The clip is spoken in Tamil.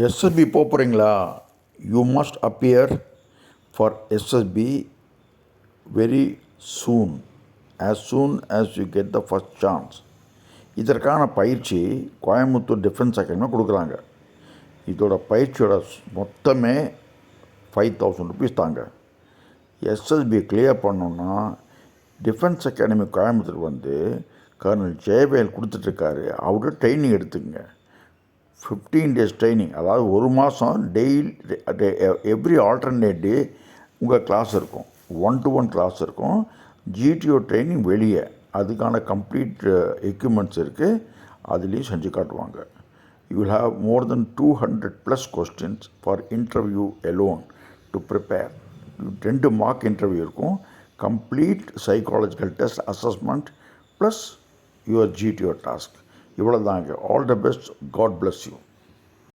எஸ்எஸ்பி போகிறீங்களா you must appear for SSB very soon as soon as you get the first chance இதற்கான பயிற்சி கோயம்புத்தூர் டிஃபென்ஸ் அகாடமி கொடுக்குறாங்க. இதோட பயிற்சியோட மொத்தமே ஃபைவ் தௌசண்ட் ருபீஸ் தாங்க. எஸ்எஸ்பி கிளியர் பண்ணோன்னா டிஃபென்ஸ் அகாடமி கோயம்புத்தூர் வந்து கர்னல் ஜெயவேல் கொடுத்துட்ருக்காரு அவர்கிட்ட ட்ரைனிங் எடுத்துக்கங்க. ஃபிஃப்டீன் டேஸ் ட்ரைனிங் அதாவது ஒரு மாதம் டெய்லி எவ்ரி ஆல்டர்னேட் டே உங்கள் கிளாஸ் இருக்கும். ஒன் டு ஒன் கிளாஸ் இருக்கும் ஜிடிஓ ட்ரைனிங் வெளியே. அதுக்கான கம்ப்ளீட் எக்யூப்மெண்ட்ஸ் இருக்குது அதுலேயும் செஞ்சு காட்டுவாங்க. You will have more than two hundred plus questions for interview alone to prepare ரெண்டு மார்க் இன்டர்வியூ இருக்கும். Complete psychological test assessment plus your GTO task இவ்வளோ தாங்க all the best god bless you